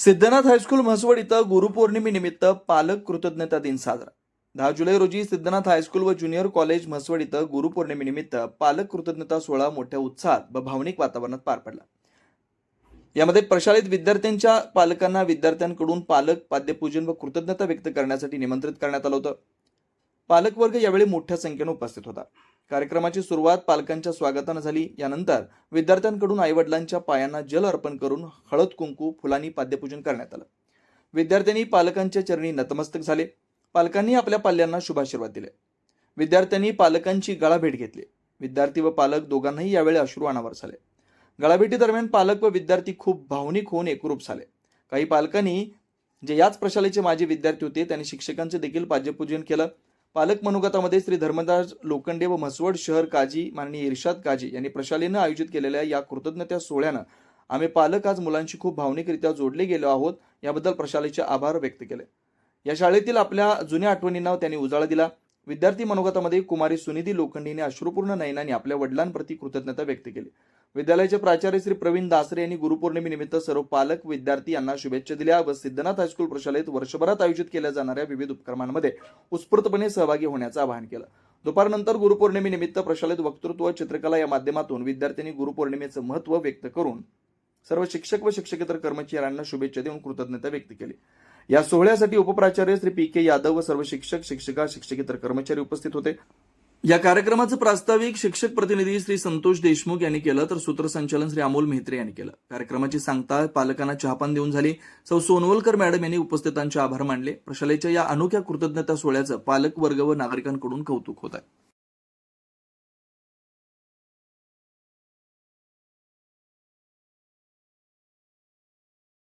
Siddhanath high school Mhaswad इथं गुरुपौर्णिमेनिमित्त पालक कृतज्ञता दिन साजरा. दहा जुलै रोजी सिद्धनाथ हायस्कूल व ज्युनियर कॉलेज म्हसवड इथं गुरुपौर्णिमेनिमित्त पालक कृतज्ञता सोहळा मोठ्या उत्साहात व भावनिक वातावरणात पार पडला. यामध्ये प्रशालेत विद्यार्थ्यांच्या पालकांना विद्यार्थ्यांकडून पालक पाद्यपूजन व कृतज्ञता व्यक्त करण्यासाठी निमंत्रित करण्यात आलं होतं. पालकवर्ग यावेळी मोठ्या संख्येनं उपस्थित होता. कार्यक्रमाची सुरुवात पालकांच्या स्वागतानं झाली. यानंतर विद्यार्थ्यांकडून आईवडिलांच्या पायांना जल अर्पण करून हळद कुंकू फुलांनी पाद्यपूजन करण्यात आलं. विद्यार्थ्यांनी पालकांच्या चरणी नतमस्तक झाले. पालकांनी आपल्या पाल्यांना शुभाशीर्वाद दिले. विद्यार्थ्यांनी पालकांची गळाभेट घेतली. विद्यार्थी व पालक दोघांनाही यावेळी अश्रू अनावर झाले. गळाभेटीदरम्यान पालक व विद्यार्थी खूप भावनिक होऊन एकरूप झाले. काही पालकांनी जे याच प्रशालेचे माजी विद्यार्थी होते त्यांनी शिक्षकांचे देखील पाद्यपूजन केलं. पालक मनोगतामध्ये श्री धर्मदास लोखंडे व म्हसवड शहर काजी माननीय इर्शाद काजी यांनी प्रशालेनं आयोजित केलेल्या या कृतज्ञता सोहळ्यानं आम्ही पालक आज मुलांशी खूप भावनिकरित्या जोडले गेलो आहोत याबद्दल प्रशालेचे आभार व्यक्त केले. या शाळेतील आपल्या जुन्या आठवणींना त्यांनी उजाळा दिला. विद्यार्थी मनोगतामध्ये कुमारी सुनिधी लोखंडीने अश्रुपूर्ण नयनाने आपल्या वडिलांप्रती कृतज्ञता व्यक्त केली. विद्यालयाचे प्राचार्य श्री प्रवीण दासरे यांनी गुरुपौर्णिमेनिमित्त सर्व पालक विद्यार्थी यांना शुभेच्छा दिल्या व सिद्धनाथ हायस्कूल प्रशालेत वर्षभरात आयोजित केल्या जाणाऱ्या विविध उपक्रमांमध्ये उत्स्फूर्तपणे सहभागी होण्याचं आवाहन केलं. दुपारनंतर गुरुपौर्णिमेनिमित्त प्रशालेत वक्तृत्व चित्रकला या माध्यमातून विद्यार्थ्यांनी गुरुपौर्णिमेचं महत्त्व व्यक्त करून सर्व शिक्षक व शिक्षकेतर कर्मचाऱ्यांना शुभेच्छा देऊन कृतज्ञता व्यक्त केली. या सोहळ्यासाठी उपप्राचार्य श्री पी के यादव व सर्व शिक्षक शिक्षिका शिक्षकेतर कर्मचारी उपस्थित होते. या कार्यक्रमाचं प्रास्ताविक शिक्षक प्रतिनिधी श्री संतोष देशमुख यांनी केलं तर सूत्रसंचालन श्री अमोल मेहत्रे यांनी केलं. कार्यक्रमाची सांगता पालकांना चहापान देऊन झाली. सौ सोनवलकर मॅडम यांनी उपस्थितांचे आभार मानले. प्रशालेच्या या अनोख्या कृतज्ञता सोहळ्याचं पालक वर्ग व नागरिकांकडून कौतुक होत आहे.